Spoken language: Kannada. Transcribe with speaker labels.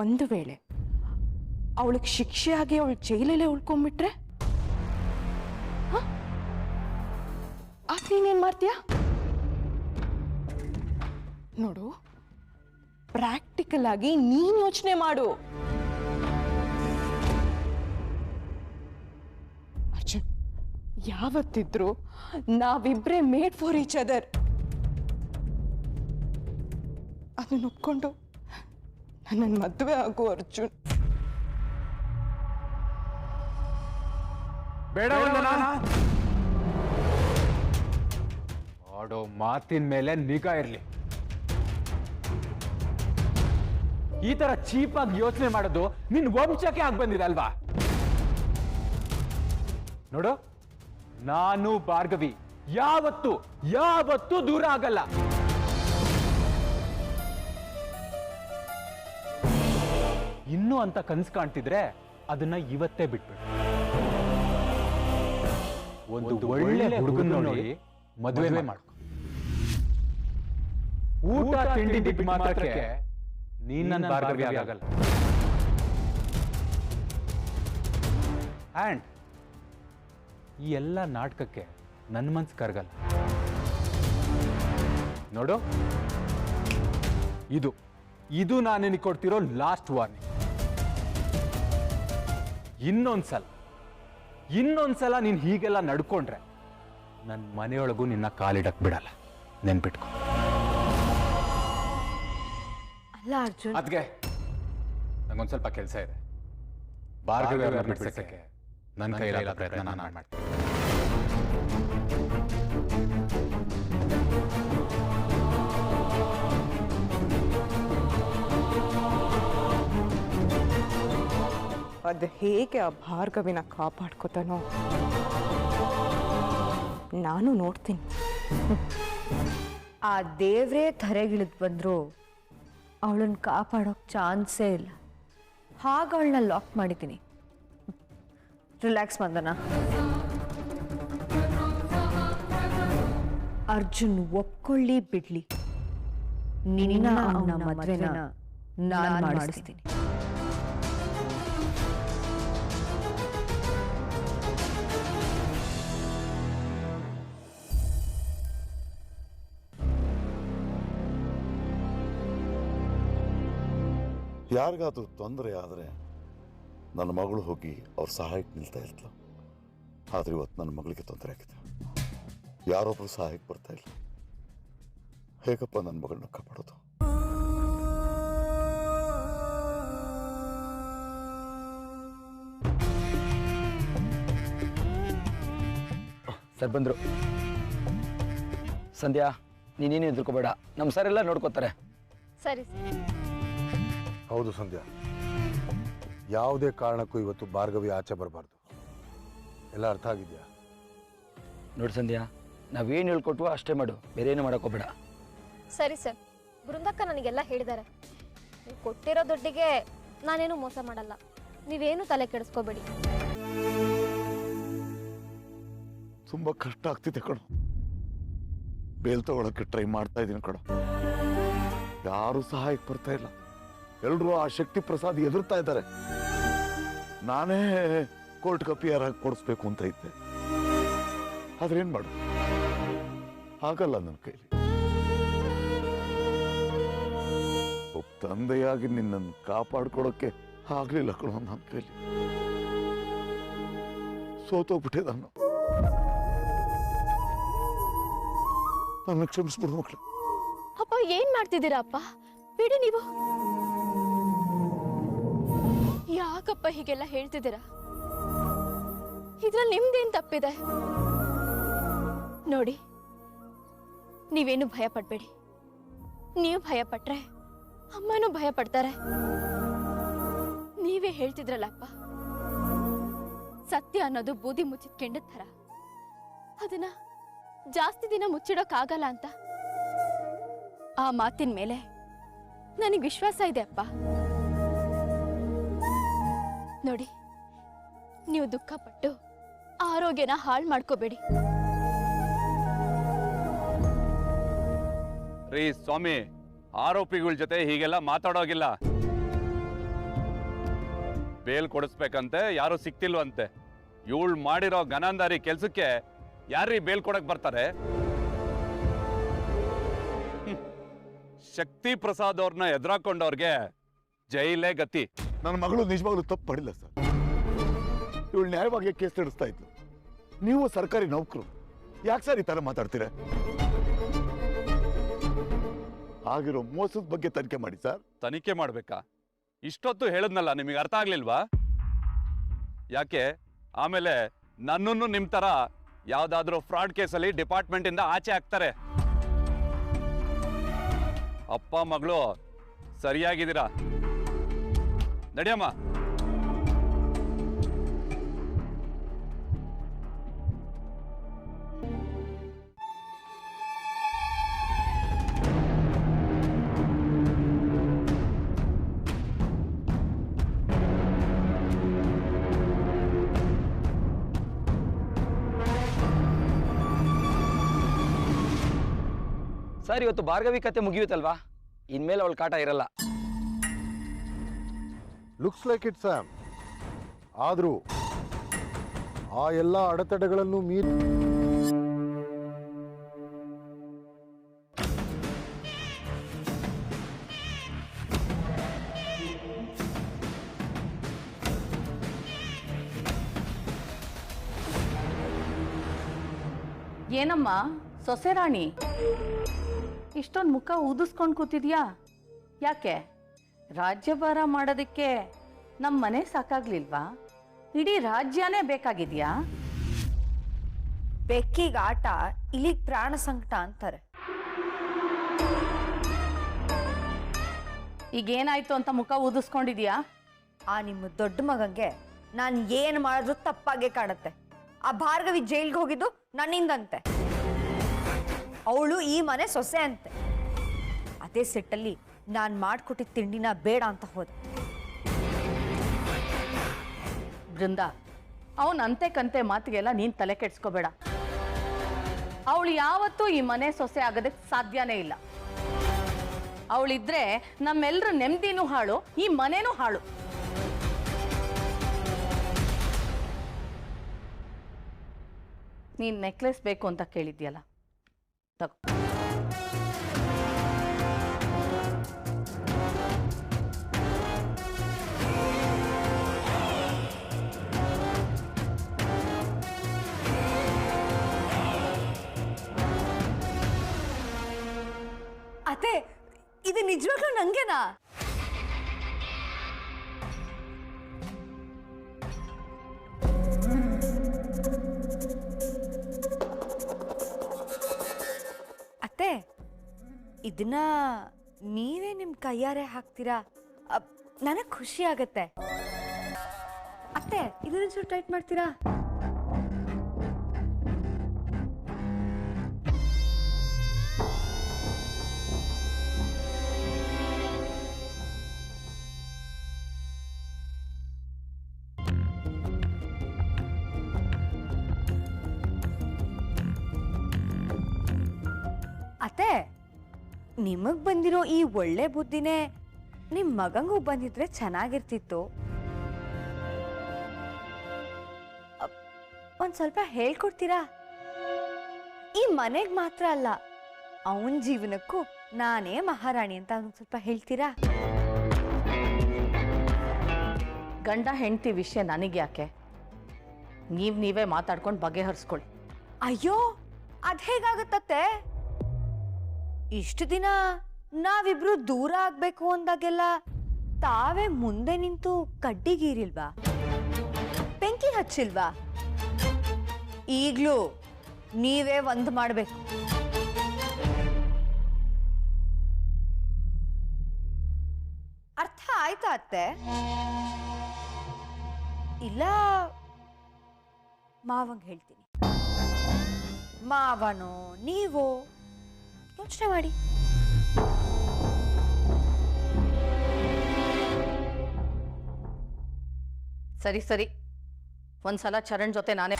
Speaker 1: ಒಂದು ವೇಳೆ ಅವಳಿಗೆ ಶಿಕ್ಷೆಯಾಗಿ ಅವಳು ಜೈಲಲ್ಲೇ ಉಳ್ಕೊಂಡ್ಬಿಟ್ರೆ? ಆಗ ನೀನೇನ್ ಮಾಡ್ತೀಯ? ನೋಡು ಪ್ರಾಕ್ಟಿಕಲ್ ಆಗಿ ನೀನ್ ಯೋಚನೆ ಮಾಡು. ಅರ್ಜುನ್, ಯಾವತ್ತಿದ್ರು ನಾವಿಬ್ರೇ ಮೇಡ್ ಫಾರ್ ಈಚ್ ಅದರ್ ಅದನ್ನ ಒಪ್ಕೊಂಡು ನನ್ನ ಮದುವೆ ಆಗು ಅರ್ಜುನ್.
Speaker 2: ಬೇಡ ಆಡೋ ಮಾತಿನ ಮೇಲೆ ನಿಗಾ ಇರ್ಲಿ. ಈ ತರ ಚೀಪ್ ಆಗಿ ಯೋಚನೆ ಮಾಡೋದು ನಿನ್ ವಂಶಕ್ಕೆ ಆಗಿ ಬಂದಿದೆ ಅಲ್ವಾ? ನೋಡು ನಾನು ಭಾರ್ಗವಿ. ಯಾವತ್ತು ಯಾವತ್ತೂ ದೂರ ಆಗಲ್ಲ. ಇನ್ನೂ ಅಂತ ಕನಸು ಕಾಣ್ತಿದ್ರೆ ಅದನ್ನ ಇವತ್ತೇ ಬಿಟ್ಬಿಡು. ಒಂದು ಒಳ್ಳೆ ಹುಡುಗನ ನೋಡಿ ಮದುವೆ ಮಾಡ್ಕೊ. ಊಟ ತಿಂಡಿ ಬಿಟ್ಟು ಮಾತ್ರಕ್ಕೆ ನೀನ್ ನನ್ನ ಭಾರ್ಗವಿ ಆಗಲ್ಲ. ಈ ಎಲ್ಲ ನಾಟಕಕ್ಕೆ ನನ್ನ ಮನ್ಸು ಕರಗಲ್ಲ. ನೋಡು. ಇದು ಇದು ನಾನು ನಿನಗೆ ಕೊಡ್ತಿರೋ ಲಾಸ್ಟ್ ವಾರ್ನಿಂಗ್ ಇನ್ನೊಂದ್ಸಲ ಇನ್ನೊಂದ್ಸಲ ನೀನು ಹೀಗೆಲ್ಲ ನಡ್ಕೊಂಡ್ರೆ ನನ್ನ ಮನೆಯೊಳಗೂ ನಿನ್ನ ಕಾಲಿಡಕ್ ಬಿಡಲ್ಲ. ನೆನ್ಪಿಟ್ಕೊ.
Speaker 3: ಅಲ್ಲ ಅರ್ಜುನ್.
Speaker 2: ಅದ್ಗೆ ನಂಗೊಂದ್ ಸ್ವಲ್ಪ ಕೆಲಸ ಇದೆ. ಬಾರ್ಗವೇ ಅವ್ರನ್ನ ಬಿಡ್ಸಕ್ಕೆ ನನ್ನ ಕೈಲಾದ ಪ್ರಯತ್ನ ನಾನು ಮಾಡ್ತೀನಿ.
Speaker 1: ಅದು ಹೇಗೆ ಆ ಭಾರ್ಗವಿನ ಕಾಪಾಡ್ಕೋತಾನೋ. ನಾನು ನೋಡ್ತೀನಿ.
Speaker 3: ಆ ದೇವ್ರೇ ತರೆಗಿಳಿದ್ ಬಂದ್ರು. ಅವಳನ್ನ ಕಾಪಾಡೋಕ್ ಚಾನ್ಸೇ ಇಲ್ಲ. ಹಾಗ ಅವಳನ್ನ ಲಾಕ್ ಮಾಡಿದ್ದೀನಿ. ರಿಲ್ಯಾಕ್ಸ್ ಬಂದನ ಅರ್ಜುನ್ ಒಪ್ಕೊಳ್ಳಿ ಬಿಡ್ಲಿ. ನಿನ್ನ ಅವನ ಮದ್ವೆನ ನಾನು ಮಾಡಿಸ್ತೀನಿ.
Speaker 4: ಯಾರಿಗಾದ್ರೂ ತೊಂದರೆ ಆದರೆ ನನ್ನ ಮಗಳು ಹೋಗಿ ಅವ್ರ ಸಹಾಯಕ್ಕೆ ನಿಲ್ತಾ ಇರ್ತಲ್ಲ ಆದರೆ ಇವತ್ತು ನನ್ನ ಮಗಳಿಗೆ ತೊಂದರೆ ಆಗಿದೆ. ಯಾರೊಬ್ರು ಸಹಾಯಕ್ಕೆ ಬರ್ತಾ ಇಲ್ಲ. ಹೇಗಪ್ಪ ನನ್ನ ಮಗಳನ್ನ ಕಾಪಾಡೋದು?
Speaker 5: ಸರ್ ಬಂದ್ರು. ಸಂಧ್ಯಾ ನೀನೇನು ಹೆದರ್ಕೋಬೇಡ. ನಮ್ಮ ಸರ್ ಎಲ್ಲ ನೋಡ್ಕೋತಾರೆ.
Speaker 3: ಸರಿ.
Speaker 6: ಹೌದು ಸಂಧ್ಯಾ. ಯಾವುದೇ ಕಾರಣಕ್ಕೂ ಇವತ್ತು ಭಾರ್ಗವಿ ಆಚೆ ಬರಬಾರ್ದು. ಎಲ್ಲ ಅರ್ಥ ಆಗಿದೆಯಾ?
Speaker 5: ನೋಡಿ ಸಂಧ್ಯಾ ನಾವೇನು ಹೇಳ್ಕೊಟ್ವೋ ಅಷ್ಟೇ ಮಾಡು. ಬೇರೆ ಏನು ಮಾಡೋಕ್ಕೋಬೇಡ
Speaker 7: ಸರಿ ಸರ್. ಬೃಂದಕ್ಕ ನನಗೆಲ್ಲ ಹೇಳಿದ್ದಾರೆ. ನೀವು ಕೊಟ್ಟಿರೋ ದುಡ್ಡಿಗೆ ನಾನೇನು ಮೋಸ ಮಾಡಲ್ಲ. ನೀವೇನು ತಲೆ ಕೆಡಿಸ್ಕೋಬೇಡಿ.
Speaker 4: ತುಂಬ ಕಷ್ಟ ಆಗ್ತಿದೆ ಕಣೋ. ಬೇಲ್ ತಗೊಳಕ್ಕೆ ಟ್ರೈ ಮಾಡ್ತಾ ಇದ್ದೀನಿ ಕಣೋ. ಯಾರು ಸಹಾಯಕ್ಕೆ ಬರ್ತಾ ಇಲ್ಲ. ಎಲ್ಲರೂ ಆ ಶಕ್ತಿ ಪ್ರಸಾದ್ ಎದುರ್ತಾ ಇದ್ದಾರೆ. ನಾನೇ ಕೋರ್ಟ್ ಕಪಿಯರ್ ಹಾಕಿ ಕೊಡಿಸ್ಬೇಕು ಅಂತ ಇದ್ದೆ. ಆದ್ರೆ ಏನ್ ಮಾಡು ಆಗಲ್ಲ ನನ್ನ ಕೈಲಿ. ಒಬ್ಬ ತಂದೆಯಾಗಿ ನಿನ್ನನ್ನು ಕಾಪಾಡ್ಕೊಳಕ್ಕೆ ಆಗ್ಲಿಲ್ಲ ಕಣೋ ನನ್ನ ಕೈಲಿ. ಸೋತೋಗ್ಬಿಟ್ಟೆ ನಾನು. ನನ್ನ ಕ್ಷಮಿಸ್ಬಿಡು ಮಕ್ಕಳು
Speaker 7: ಅಪ್ಪ, ಏನ್ ಮಾಡ್ತಿದ್ದೀರಾ ಅಪ್ಪ? ಬಿಡಿ ನೀವು. ಯಾಕಪ್ಪ ಹೀಗೆಲ್ಲ ಹೇಳ್ತಿದ್ದೀರಾ? ಇದ್ರಲ್ಲಿ ನಿಮ್ದೇನ್ ತಪ್ಪಿದೆ? ನೋಡಿ, ನೀವೇನು ಭಯ ಪಡ್ಬೇಡಿ. ನೀವು ಭಯ ಪಟ್ರೆ ಅಮ್ಮನೂ ಭಯ ಪಡ್ತಾರೆ. ನೀವೇ ಹೇಳ್ತಿದ್ರಲ್ಲಪ್ಪ? ಸತ್ಯ ಅನ್ನೋದು ಬೂದಿ ಮುಚ್ಚಿದ ಕೆಂಡದ ಥರ. ಅದನ್ನ ಜಾಸ್ತಿ ದಿನ ಮುಚ್ಚಿಡೋಕ್ಕಾಗಲ್ಲ ಅಂತ. ಆ ಮಾತಿನ ಮೇಲೆ ನನಗೆ ವಿಶ್ವಾಸ ಇದೆ ಅಪ್ಪ. ನೋಡಿ, ನೀವು ದುಃಖಪಟ್ಟು ಆರೋಗ್ಯನ ಹಾಳು ಮಾಡ್ಕೋಬೇಡಿ.
Speaker 8: ರೀ ಸ್ವಾಮಿ, ಆರೋಪಿಗಳ ಜೊತೆ ಹೀಗೆಲ್ಲ ಮಾತಾಡೋಗಿಲ್ಲ. ಬೇಲ್ ಕೊಡಿಸ್ಬೇಕಂತೆ, ಯಾರು ಸಿಕ್ತಿಲ್ವಂತೆ. ಇವಳು ಮಾಡಿರೋ ಗನಾಂಧಾರಿ ಕೆಲ್ಸಕ್ಕೆ ಯಾರೀ ಬೇಲ್ ಕೊಡಕ್ ಬರ್ತಾರೆ? ಶಕ್ತಿ ಪ್ರಸಾದ್ ಅವ್ರನ್ನ ಎದುರಾಕೊಂಡವ್ರಿಗೆ ಜೈಲೇ ಗತಿ.
Speaker 4: ನನ್ನ ಮಗಳು ನಿಜವಾಗ್ಲೂ ತಪ್ಪು ಪಡಿಲ್ಲ ಸರ್. ಇವಳು ನ್ಯಾಯವಾಗಿ ಕೇಸ್ ನಡೆಸ್ತಾ ಇದ್ಲು. ನೀವು ಸರ್ಕಾರಿ ನೌಕರು. ಯಾಕೆ ಸರ್ ಈ ಥರ ಮಾತಾಡ್ತೀರ? ಆಗಿರೋ ಮೋಸದ ಬಗ್ಗೆ ತನಿಖೆ ಮಾಡಿ, ಸರ್.
Speaker 8: ತನಿಖೆ ಮಾಡ್ಬೇಕಾ? ಇಷ್ಟೊತ್ತು ಹೇಳದ್ನಲ್ಲ, ನಿಮಗೆ ಅರ್ಥ ಆಗ್ಲಿಲ್ವಾ? ಯಾಕೆ? ಆಮೇಲೆ ನನ್ನನ್ನು ನಿಮ್ ತರ ಯಾವ್ದಾದ್ರೂ ಫ್ರಾಡ್ ಕೇಸಲ್ಲಿ ಡಿಪಾರ್ಟ್ಮೆಂಟ್ ಇಂದ ಆಚೆ ಹಾಕ್ತಾರೆ. ಅಪ್ಪ, ಮಗಳು, ಸರಿಯಾಗಿದ್ದೀರಾ? ನಡಿಯಮ್ಮ.
Speaker 5: ಸರ್ ಇವತ್ತು ಭಾರ್ಗವಿ ಕತೆ ಮುಗಿಯುತ್ತಲ್ವಾ? ಇನ್ಮೇಲೆ ಅವಳು ಕಾಟ ಇರಲ್ಲ.
Speaker 6: ಲುಕ್ಸ್ ಲೈಕ್ ಇಟ್ ಸ್ಯಾಮ್ ಆದರೂ ಆ ಎಲ್ಲ ಅಡೆತಡೆಗಳನ್ನು ಮೀರಿ
Speaker 9: ಏನಮ್ಮ? ಸೊಸೆ ರಾಣಿ? ಇಷ್ಟೊಂದು ಮುಖ ಊದಿಸ್ಕೊಂಡು ಕೂತಿದ್ಯಾ? ಯಾಕೆ? ರಾಜ್ಯಭಾರ ಮಾಡೋದಕ್ಕೆ ನಮ್ಮ ಮನೆ ಸಾಕಾಗ್ಲಿಲ್ವಾ? ಇಡೀ ರಾಜ್ಯನೇ ಬೇಕಾಗಿದ್ಯಾ?
Speaker 3: ಬೆಕ್ಕಿಗೆ ಆಟ ಇಲ್ಲಿಗೆ ಪ್ರಾಣ ಸಂಕಟ ಅಂತಾರೆ.
Speaker 9: ಈಗ ಏನಾಯ್ತು ಅಂತ ಮುಖ ಊದಿಸ್ಕೊಂಡಿದ್ಯಾ?
Speaker 3: ಆ ನಿಮ್ಮ ದೊಡ್ಡ ಮಗಂಗೆ ನಾನು ಏನು ಮಾಡಿದ್ರು ತಪ್ಪಾಗೆ ಕಾಣುತ್ತೆ. ಆ ಭಾರ್ಗವಿ ಜೈಲ್ಗೆ ಹೋಗಿದ್ದು ನನ್ನಿಂದಂತೆ. ಅವಳು ಈ ಮನೆ ಸೊಸೆ ಅಂತೆ. ಅದೇ ಸೆಟ್ಟಲ್ಲಿ ನಾನು ಮಾಡಿಕೊಟ್ಟಿದ್ದ ತಿಂಡಿನ ಬೇಡ ಅಂತ ಹೋದೆ.
Speaker 9: ಬೃಂದ ಅವನ ಅಂತೆ ಕಂತೆ ಮಾತಿಗೆಲ್ಲ ನೀನು ತಲೆ ಕೆಡ್ಸ್ಕೋಬೇಡ. ಅವಳು ಯಾವತ್ತೂ ಈ ಮನೆ ಸೊಸೆ ಆಗೋದಕ್ಕೆ ಸಾಧ್ಯನೇ ಇಲ್ಲ. ಅವಳಿದ್ರೆ ನಮ್ಮೆಲ್ಲರ ನೆಮ್ಮದಿನೂ ಹಾಳು, ಈ ಮನೆನೂ ಹಾಳು. ನೀನ್ ನೆಕ್ಲೆಸ್ ಬೇಕು ಅಂತ ಕೇಳಿದ್ಯಲ್ಲ? ತಗೋ.
Speaker 3: ನಿಜವಾಗ್ಲೂ ನಂಗೆನಾ? ಅತ್ತೆ ಇದನ್ನ ನೀವೇ ನಿಮ್ ಕೈಯಾರೆ ಹಾಕ್ತೀರಾ? ನನಗೆ ಖುಷಿ ಆಗತ್ತೆ. ಅತ್ತೆ ಇದನ್ನ ಚೂರು ಟೈಟ್ ಮಾಡ್ತೀರಾ? ನಿಮಗ್ ಬಂದಿರೋ ಈ ಒಳ್ಳೆ ಬುದ್ಧಿನೇ. ನಿಮ್ ಮಗಂಗೂ ಬಂದಿದ್ರೆ ಚೆನ್ನಾಗಿರ್ತಿತ್ತು. ಒಂದ್ ಸ್ವಲ್ಪ ಹೇಳ್ಕೊಡ್ತೀರಾ? ಈ ಮನೆಗ್ ಮಾತ್ರ ಅಲ್ಲ ಅವನ್ ಜೀವನಕ್ಕೂ ನಾನೇ ಮಹಾರಾಣಿ ಅಂತ ಒಂದ್ ಸ್ವಲ್ಪ ಹೇಳ್ತೀರಾ?
Speaker 9: ಗಂಡ ಹೆಂಡತಿ ವಿಷಯ ನನಗೆ ಯಾಕೆ? ನೀವ್ ನೀವೇ ಮಾತಾಡ್ಕೊಂಡು ಬಗೆಹರಿಸ್ಕೊಳ್ಳಿ.
Speaker 3: ಅಯ್ಯೋ ಅದ್ ಹೇಗಾಗತ್ತತ್ತೆ? ಇಷ್ಟು ದಿನ ನಾವಿಬ್ರು ದೂರ ಆಗ್ಬೇಕು ಅಂದಾಗೆಲ್ಲ ತಾವೇ ಮುಂದೆ ನಿಂತು ಕಡ್ಡಿಗೀರಿಲ್ವಾ? ಬೆಂಕಿ ಹಚ್ಚಿಲ್ವಾ? ಈಗ್ಲೂ ನೀವೇ ಒಂದ್ ಮಾಡ್ಬೇಕು. ಅರ್ಥ ಆಯ್ತಾ ಅತ್ತೆ? ಇಲ್ಲ, ಮಾವಂಗ್ ಹೇಳ್ತೀನಿ. ಮಾವನೋ, ನೀವೋ? ಯೋಚನೆ ಮಾಡಿ
Speaker 9: ಸರಿ ಸರಿ ಒಂದ್ಸಲ ಚರಣ್ ಜೊತೆ ನಾನೇ